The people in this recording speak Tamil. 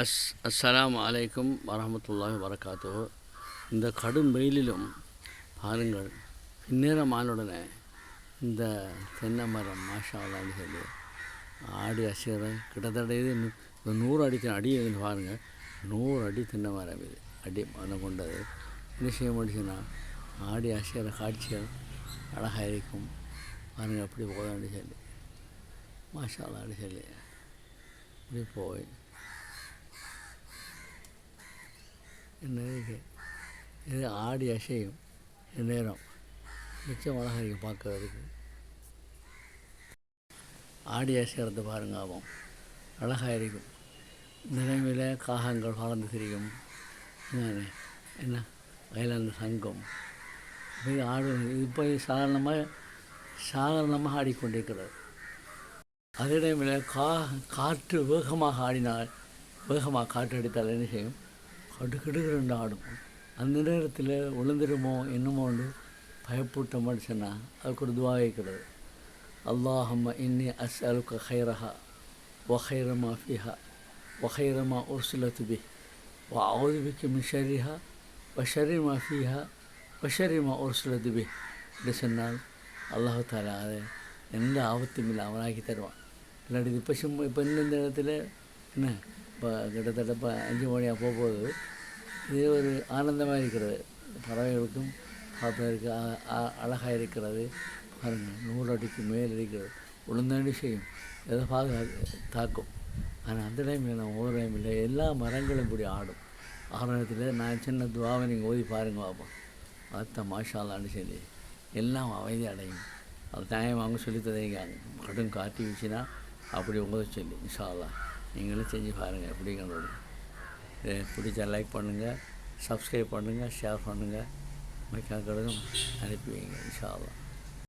அஸ் அஸ்ஸலாமு அலைக்கும் வரஹமத்துல்லாஹி வரகாத்தோ இந்த கடும் வெயிலிலும் பாருங்கள் இந்நேரம் ஆளுடனே இந்த தென்னை மரம் மாஷா சொல்லி ஆடி அசைகிற கிட்டத்தட்ட இது ஒரு நூறு அடி அடி இது பாருங்கள் நூறு அடி தென்னை மரம் இது. அடி மரம் கொண்டது. என்ன செய்ய முடிச்சுன்னா ஆடி அசைகிற காட்சிகள் அழகாக இருக்கும். பாருங்கள் அப்படி போதான்னு சொல்லி. மாஷா சொல்லி. இப்படி போய் என்ன இது? ஆடி அசையும். நேரம். மிச்சம் அழகாக இருக்குது பார்க்கறதுக்கு ஆடி அசைகிறது பாருங்க ஆகும் அழகாக இருக்கும். நிலைமையில் காகங்கள் வளர்ந்து திரியும். என்ன வயலாந்து சங்கம். இது ஆடு இப்போ சாதாரணமாக சாதாரணமாக ஆடிக்கொண்டிருக்கிறது. அதே டைமில் கா காற்று வேகமாக ஆடினால் வேகமாக காற்று அடித்தால் என்ன செய்யும்? கடுகிடுகிறண்டு ஆடும் அந்த நேரத்தில் விழுந்துடுமோ என்னமோன்னு பயப்பட்ட மனுஷனா அதுக்கு ஒரு துவா இருக்கிறது. அல்லாஹம்ம இன்னி அஸ் அலுக்க ஹைரஹா ஒஹைரமா ஃபிஹா ஒஹைரமா உர்சுலத்துபி வ அவுதுபிக்கு மிஷரிஹா வஷரிமா ஃபிஹா வஷரிமா உர்சுலத்துபி இப்படி சொன்னால் அல்லாஹாலா அதை எந்த ஆபத்தும் இல்லை அவனாக்கி தருவான். இல்லாட்டி இப்போ சும்மா இப்போ இந்த இடத்துல என்ன இப்போ கிட்டத்தட்ட இப்போ அஞ்சு மணியாக போகும்போது இது ஒரு ஆனந்தமாக இருக்கிறது. பறவைகளுக்கும் பார்ப்பதற்கு அழகாக இருக்கிறது. பாருங்கள் நூறு அடிக்கு மேல் இருக்கிறது. உளுந்தாண்டி செய்யும். எதை பாதுகாக்க தாக்கும். ஆனால் அந்த டைமில் நான் ஒவ்வொரு டைமில் எல்லா மரங்களும் இப்படி ஆடும். ஆரம்பத்தில் நான் சின்ன துவாவை நீங்கள் ஓதி பாருங்க பார்ப்போம் அத்த மாஷாலான்னு சொல்லி எல்லாம் அமைதி அடையும். அது நியாயம் அவங்க சொல்லி தருகிறாங்க கடும் காட்டி வச்சுன்னா அப்படி உங்களை சொல்லி இன்ஷா நீங்களும் செஞ்சு பாருங்கள் எப்படிங்கிறோட பிடிச்சா லைக் பண்ணுங்கள் சப்ஸ்கிரைப் பண்ணுங்கள் ஷேர் பண்ணுங்கள் மைக்காக்களுக்கும் அனுப்பி வைங்க இன்ஷா